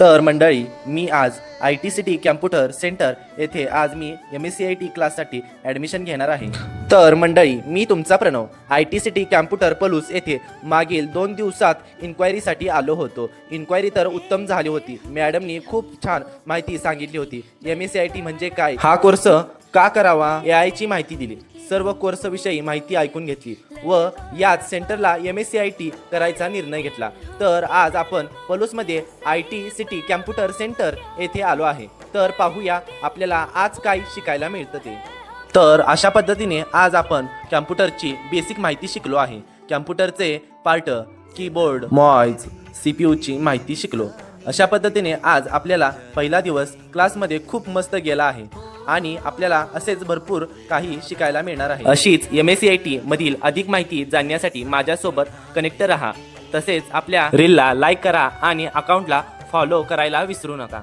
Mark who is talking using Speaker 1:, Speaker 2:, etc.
Speaker 1: तर मंडळी मी आज I T C T computer centre येथे आज मी M S C I T क्लाससाठी ॲडमिशन घेणार आहे. तर मंडळी मी तुमचा Pranav I T C T computer Palus येथे मागील दोन दिवसात इन्क्वायरीसाठी आलो होतो. इन्क्वायरी तर उत्तम झाली होती. मॅडमनी खूप छान माहिती सांगितली होती. M S C I T म्हणजे काय? हा कोर्स का करावा? ए आयची माहिती दिली. सर्व कोर्सविषयी माहिती ऐकून घेतली. व याच सेंटरला M S C I T करायचा निर्णय घेतला. तर आज आपण पलूसमध्ये I T C T computer centre येथे आलो आहे. तर पाहूया आपल्याला आज काय शिकायला मिळतं ते. तर अशा पद्धतीने आज आपण कॅम्प्युटरची बेसिक माहिती शिकलो आहे. कॅम्प्युटरचे part keyboard mouse C P यूची माहिती शिकलो. अशा पद्धतीने आज आपल्याला पहिला दिवस क्लासमध्ये खूप मस्त गेला आहे. आणि आपल्याला असेच भरपूर काही शिकायला मिळणार आहे. अशीच M S C I T मधील अधिक माहिती जाणण्यासाठी माझ्यासोबत कनेक्ट राहा. तसेच आपल्या रीलला लाईक करा आणि अकाउंटला फॉलो करायला विसरू नका.